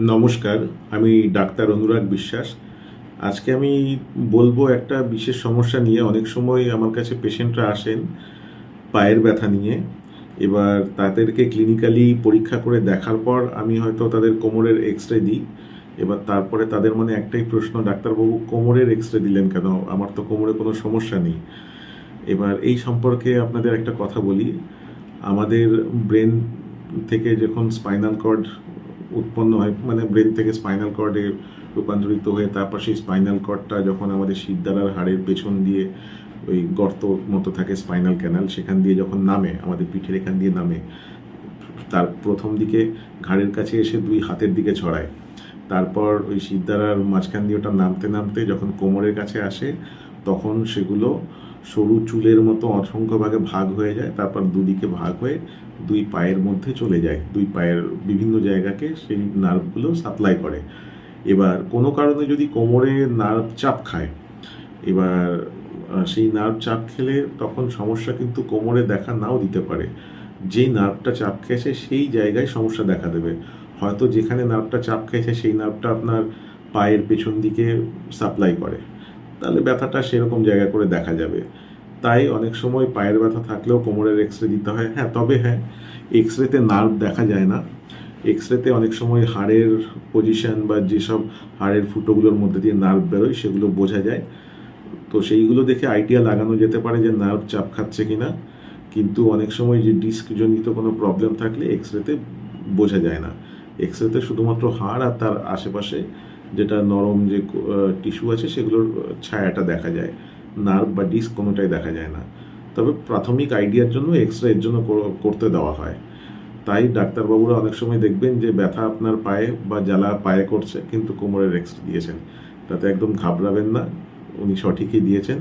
নমস্কার, আমি ডাক্তার অনুরাগ বিশ্বাস। আজকে আমি বলব একটা বিশেষ সমস্যা নিয়ে। অনেক সময় আমার কাছে পেশেন্টরা আসেন পায়ের ব্যথা নিয়ে। এবার তাদেরকে ক্লিনিক্যালি পরীক্ষা করে দেখার পর আমি হয়তো তাদের কোমরের এক্স রে দিই। এবার তারপরে তাদের মনে একটাই প্রশ্ন, ডাক্তারবাবু, কোমরের এক্স রে দিলেন কেন? আমার তো কোমরে কোনো সমস্যা নেই। এবার এই সম্পর্কে আপনাদের একটা কথা বলি। আমাদের ব্রেন থেকে যখন স্পাইনাল কর্ড উৎপন্ন হয় মানে ব্রেন থেকে স্পাইনাল কর্ডে রূপান্তরিত হয়ে তারপর সেই স্পাইনাল কর্ডটা যখন আমাদের শিরদাঁড়ার হাড়ের পেছন দিয়ে ওই গর্ত মতো থাকে স্পাইনাল ক্যানাল সেখান দিয়ে যখন নামে, আমাদের পিঠের এখান দিয়ে নামে, তার প্রথম দিকে ঘাড়ের কাছে এসে দুই হাতের দিকে ছড়ায়। তারপর ওই শিরদাঁড়ার মাঝখান দিয়ে ওটা নামতে নামতে যখন কোমরের কাছে আসে তখন সেগুলো সরু চুলের মতো অসংখ্য ভাগে ভাগ হয়ে যায়, তারপর দুদিকে ভাগ হয়ে দুই পায়ের মধ্যে চলে যায়। দুই পায়ের বিভিন্ন জায়গাকে সেই নার্ভগুলো সাপ্লাই করে। এবার কোনো কারণে যদি কোমরে নার্ভ চাপ খায়, এবার সেই নার্ভ চাপ খেলে তখন সমস্যা কিন্তু কোমরে দেখা নাও দিতে পারে। যেই নার্ভটা চাপ খেয়েছে সেই জায়গায় সমস্যা দেখা দেবে। হয়তো যেখানে নার্ভটা চাপ খেয়েছে সেই নার্ভটা আপনার পায়ের পেছন দিকে সাপ্লাই করে। তাহলে ব্যথাটা সেরকম জায়গা করে দেখা যাবে। তাই অনেক সময় পায়ের ব্যথা থাকলেও কোমরের এক্স রে দিতে হয়। হ্যাঁ তবে হ্যাঁ এক্স রেতে নার্ভ দেখা যায় না। এক্স রেতে অনেক সময় হাড়ের পজিশন বা যেসব হাড়ের ফুটোগুলোর মধ্যে দিয়ে নার্ভ বেরোয়, সেগুলো বোঝা যায়। তো সেইগুলো দেখে আইডিয়া লাগানো যেতে পারে যে নার্ভ চাপ খাচ্ছে কি না কিন্তু অনেক সময় যে ডিস্ক জনিত কোনো প্রবলেম থাকলে এক্স রেতে বোঝা যায় না। এক্স রেতে শুধুমাত্র হাড় আর তার আশেপাশে যেটা নরম যে টিস্যু আছে সেগুলোর ছায়াটা দেখা যায়। নার্ভ বা ডিস্ক কোনোটাই দেখা যায় না। তবে প্রাথমিক আইডিয়ার জন্য এক্স রে এর জন্য করতে দেওয়া হয়। তাই ডাক্তারবাবুরা অনেক সময় দেখবেন যে, ব্যথা আপনার পায়ে বা জ্বালা পায়ে করছে, কিন্তু কোমরের এক্স দিয়েছেন। তাতে একদম ঘাবড়াবেন না, উনি সঠিকই দিয়েছেন।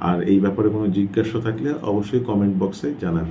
আর এই ব্যাপারে কোনো জিজ্ঞাসা থাকলে অবশ্যই কমেন্ট বক্সে জানান।